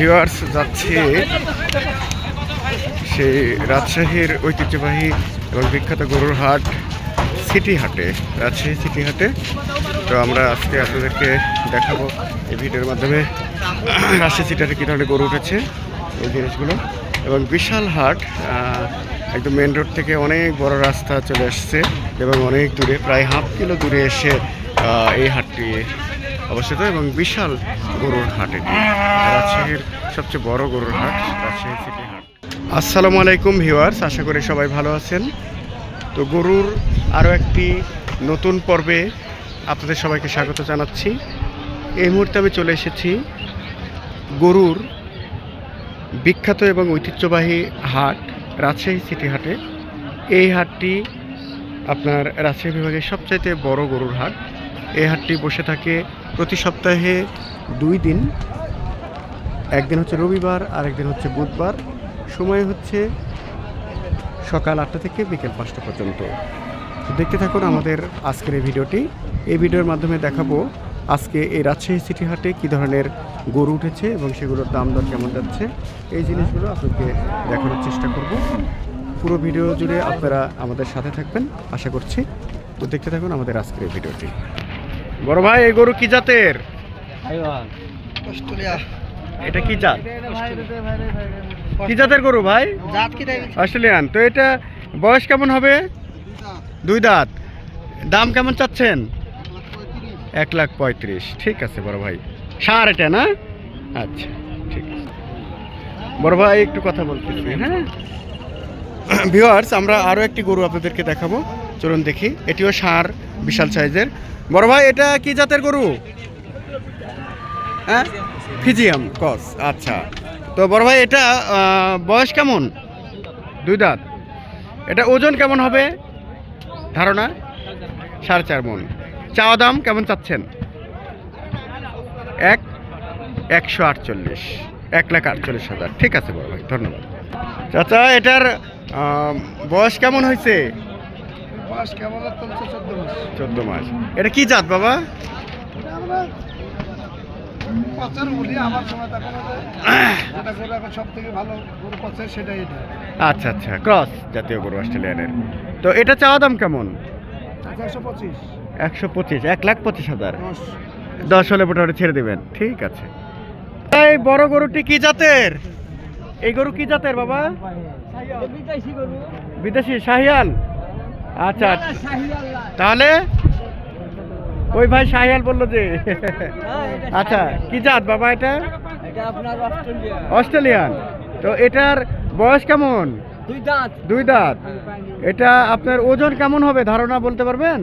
Viewers যাচ্ছে সেই রাজশাহীর ঐতিহ্যবাহী এবং বিখ্যাত গরুর হাট, সিটি হাটে, রাজশাহী সিটি হাটে। তো আমরা আজকে আপনাদেরকে দেখাবো এই ভিডিওর মাধ্যমে রাজশাহী সিটি হাটে কী ধরনের গরু উঠেছে, এই জিনিসগুলো। এবং বিশাল হাট একদম মেন রোড থেকে অনেক বড় রাস্তা চলে আসছে এবং অনেক দূরে, প্রায় হাফ কিলো দূরে এসে এই হাটটি অবস্থিত এবং বিশাল গরুর হাট এটি। রাজশাহীর সবচেয়ে বড় গরুর হাট, রাজশাহী সিটি হাট। আসসালামু আলাইকুম ভিউয়ার্স, আশা করি সবাই ভালো আছেন। তো গরুর আরও একটি নতুন পর্বে আপনাদের সবাইকে স্বাগত জানাচ্ছি। এই মুহূর্তে আমি চলে এসেছি গরুর বিখ্যাত এবং ঐতিহ্যবাহী হাট, রাজশাহী সিটি হাটে। এই হাটটি আপনার রাজশাহী বিভাগের সবচাইতে বড় গরুর হাট। এই হাটটি বসে থাকে প্রতি সপ্তাহে দুই দিন। একদিন হচ্ছে রবিবার আর একদিন হচ্ছে বুধবার। সময় হচ্ছে সকাল আটটা থেকে বিকেল পাঁচটা পর্যন্ত। দেখতে থাকুন আমাদের আজকের এই ভিডিওটি। এই ভিডিওর মাধ্যমে দেখাবো আজকে এই রাজশাহী সিটি হাটে কী ধরনের গরু উঠেছে এবং সেগুলোর দাম দর কেমন যাচ্ছে। এই জিনিসগুলো আপনাকে দেখানোর চেষ্টা করব। পুরো ভিডিও জুড়ে আপনারা আমাদের সাথে থাকবেন, আশা করছি। তো দেখতে থাকুন আমাদের আজকের এই ভিডিওটি। বড় ভাই এই গরু কি জাতের? অস্ট্রেলিয়া। এটা কি জাত? কি জাতের গরু ভাই? জাত কি তাই অস্ট্রেলিয়ান। তো এটা বয়স কেমন হবে? দুই দাঁত। দাম কেমন চাচ্ছেন? এক লাখ পঁয়ত্রিশ। ঠিক আছে বড় ভাই। সার এটা না? আচ্ছা ঠিক আছে। বড় ভাই একটু কথা বলতেছি হ্যাঁ? ভিওয়ার্স আমরা আরও একটি গরু আপনাদেরকে দেখাবো। চলুন দেখি। এটিও সার। বিশাল সাইজের। বড় ভাই, এটা কি জাতের গরু? হ্যাঁ? ফিজিয়াম, কস আচ্ছা। তো বড় ভাই, এটা বয়স কেমন? দুই দাঁত। এটা ওজন কেমন হবে? ধারণা? সাড়ে চার মন। চাওয়া দাম কেমন চাচ্ছেন? এক, একশো আটচল্লিশ। এক লাখ আটচল্লিশ হাজার। ঠিক আছে বড় ভাই, ধন্যবাদ। চাচা, এটার বয়স কেমন হয়েছে? বয়স চলছে চোদ্দ মাস। চোদ্দ মাস। এটা কি জাত বাবা? আচ্ছা আচ্ছা। ক্রস জাতীয় গরু অস্ট্রেলিয়ানের। তো এটা চাওয়া দাম কেমন? আচ্ছা একশো পঁচিশ। একশো পঁচিশ এক লাখ পঁচিশ হাজার। দশ হলে মোটামুটি ছেড়ে দেবেন। ঠিক আছে। এই বড় গরুটি কি জাতের? এই গরু কি জাতের বাবা? বিদেশি গরু। বিদেশি শাহিয়াল। আচ্ছা তাহলে? ওই ভাই শাহিয়াল বলল যে আচ্ছা কি জাত বাবা এটা? অস্ট্রেলিয়ান। তো এটার বয়স কেমন? দুই দাঁত। দুই দাঁত। এটা আপনার ওজন কেমন হবে ধারণা বলতে পারবেন?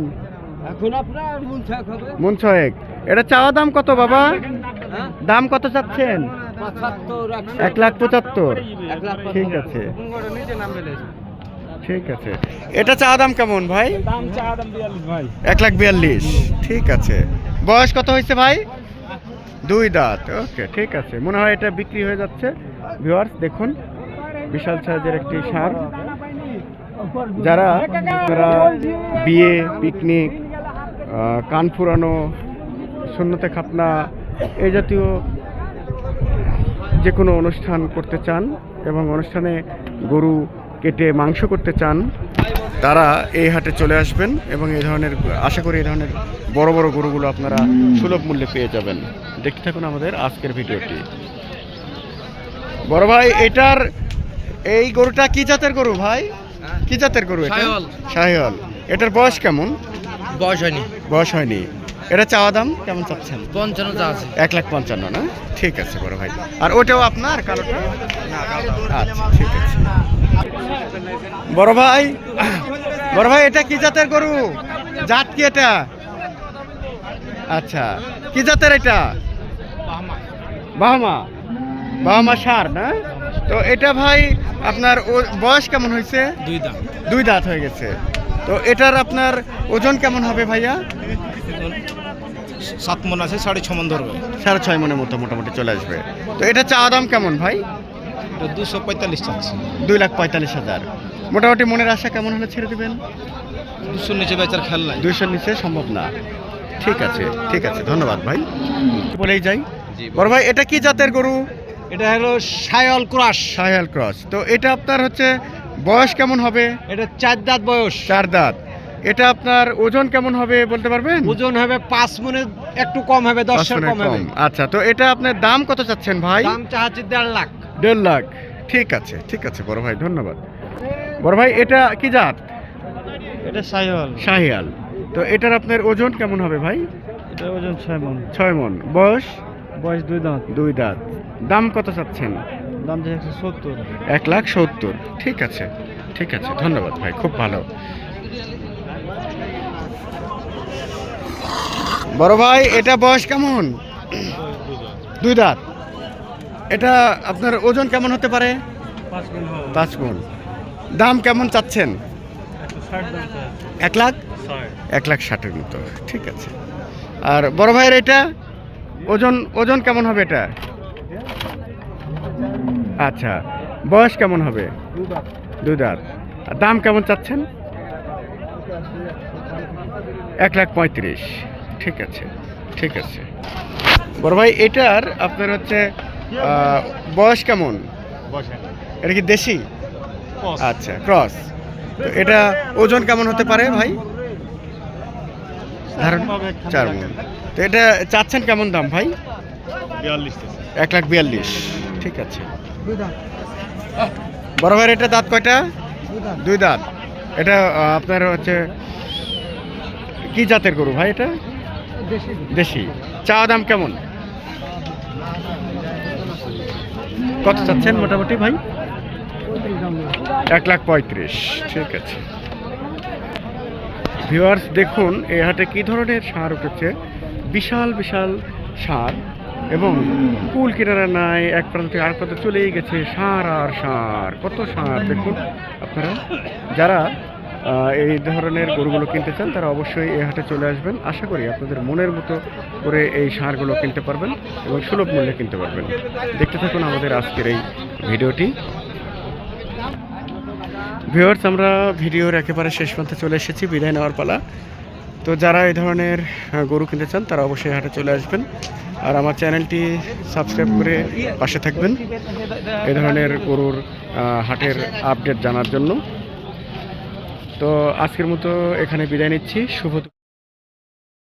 এখন আপনার মন ছয়েক এটা চাওয়া দাম কত বাবা? হ্যাঁ? দাম কত চাচ্ছেন? এক লাখ পঁচাত্তর। ঠিক আছে। ঠিক আছে। এটা চাওয়া দাম কেমন ভাই? দাম চা দাম বিয়াল্লিশ ভাই। এক লাখ বিয়াল্লিশ। ঠিক আছে। বয়স কত হয়েছে ভাই? দুই দাঁত। ওকে ঠিক আছে। মনে হয় এটা বিক্রি হয়ে যাচ্ছে। ভিউয়ার্স দেখুন। বিশাল সাইজের একটি সার। যারা যারা বিয়ে পিকনিক কান ফুরানো শূন্যতে খাতনা এই জাতীয় যে কোনো অনুষ্ঠান করতে চান এবং অনুষ্ঠানে গরু কেটে মাংস করতে চান তারা এই হাটে চলে আসবেন এবং এই ধরনের আশা করি এই ধরনের বড় বড় গরুগুলো আপনারা সুলভ মূল্যে পেয়ে যাবেন। দেখতে থাকুন আমাদের আজকের ভিডিওটি। বড় ভাই এটার এই গরুটা কি জাতের গরু ভাই? কি জাতের গরু এটা? শাহিওয়াল। এটার বয়স কেমন? বয়স হয়নি। বয়স হয়নি। এটা চাওয়া দাম কেমন চাচ্ছেন? পঞ্চান্ন আছে। এক লাখ পঞ্চান্ন না? ঠিক আছে বড় ভাই। আর ওটাও আপনার কালোটা। আচ্ছা ঠিক আছে। বড় ভাই বড় ভাই এটা কি জাতের গরু? জাত কি এটা? আচ্ছা কি জাতের এটা? বাহামা। বাহামা সার না? তো এটা ভাই আপনার বয়স কেমন হয়েছে? দুই দাম দুই দাঁত হয়ে গেছে। তো এটার আপনার ওজন কেমন হবে ভাইয়া? সাত মন আছে সাড়ে ছ মন ধরবে। সাড়ে ছয় মনের মতো মোটামুটি চলে আসবে। তো এটা চা দাম কেমন ভাই? এটা দুশো পঁয়তাল্লিশ চাচ্ছে। দুই লাখ পঁয়তাল্লিশ হাজার। মোটামুটি মনের আশা কেমন হলে ছেড়ে দিবেন? দুশোর নিচে বেচার খেল নাই। দুইশোর নিচে সম্ভব না। ঠিক আছে ঠিক আছে ধন্যবাদ ভাই। বলেই যাই। বড় ভাই এটা কি জাতের গরু? এটা হলো সায়ল ক্রাশ সাহেল ক্রস। তো এটা আপনার হচ্ছে বয়স কেমন হবে? এটা চার দাঁত বয়স। চার দাঁত। এটা আপনার ওজন কেমন হবে বলতে পারবেন? ওজন হবে পাঁচ মনে একটু কম হবে দশ দশের কম হবে। আচ্ছা তো এটা আপনার দাম কত চাচ্ছেন ভাই? দাম চাচ্ছি দেড় লাখ। দেড় লাখ। ঠিক আছে ঠিক আছে বড় ভাই ধন্যবাদ। বড় ভাই এটা কি জাত? এটা সায়ল শাহিয়াল তো এটার আপনার ওজন কেমন হবে ভাই? এটা ওজন ছয় মন। ছয় মন। বয়স? বয়স দুই দাঁত। দুই দাঁত। দাম কত চাচ্ছেন? দাম একশো সত্তর। এক লাখ সত্তর। ঠিক আছে ঠিক আছে ধন্যবাদ ভাই খুব ভালো। বড় ভাই এটা বয়স কেমন? দুই দাঁত। এটা আপনার ওজন কেমন হতে পারে? পাঁচ গুণ। দাম কেমন চাচ্ছেন? এক লাখ? এক লাখ ষাটের মতো। ঠিক আছে। আর বড় ভাইয়ের এটা? ওজন ওজন কেমন হবে এটা? আচ্ছা। বয়স কেমন হবে? দুই দাঁত। আর দাম কেমন চাচ্ছেন? এক লাখ পঁয়ত্রিশ। ঠিক আছে। ঠিক আছে। বড় ভাই, এটার আপনার হচ্ছে বয়স কেমন? এটা কি দেশি? আচ্ছা ক্রস তো এটা ওজন কেমন হতে পারে ভাই? ধারণ চার মন। তো এটা চাচ্ছেন কেমন দাম ভাই? এক লাখ বিয়াল্লিশ। ঠিক আছে। বড় ভাইয়ের এটা দাঁত কয়টা? দুই দাঁত। এটা আপনার হচ্ছে কি জাতের গরু ভাই এটা? দেশি। চা দাম কেমন? কত চাচ্ছেন মোটামুটি ভাই? এক লাখ পঁয়ত্রিশ, ঠিক আছে। ভিউয়ার্স দেখুন এ হাটে কী ধরনের সার উঠেছে? বিশাল বিশাল সার এবং কুল কিনারা নাই, এক প্রান্ত আর প্রান্ত চলেই গেছে সার আর সার। কত সার দেখুন আপনারা? যারা এই ধরনের গরুগুলো কিনতে চান, তারা অবশ্যই এই হাটে চলে আসবেন। আশা করি আপনাদের মনের মতো করে এই সারগুলো কিনতে পারবেন এবং সুলভ মূল্যে কিনতে পারবেন। দেখতে থাকুন আমাদের আজকের এই ভিডিওটি। ভিউয়ার্স, আমরা ভিডিওর একেবারে শেষ পর্যন্ত চলে এসেছি, বিদায় নেওয়ার পালা। তো যারা এই ধরনের গরু কিনতে চান, তারা অবশ্যই হাটে চলে আসবেন। আর আমার চ্যানেলটি সাবস্ক্রাইব করে পাশে থাকবেন এই ধরনের গরুর হাটের আপডেট জানার জন্য। তো আজকের মতো এখানে বিদায় নিচ্ছি। শুভ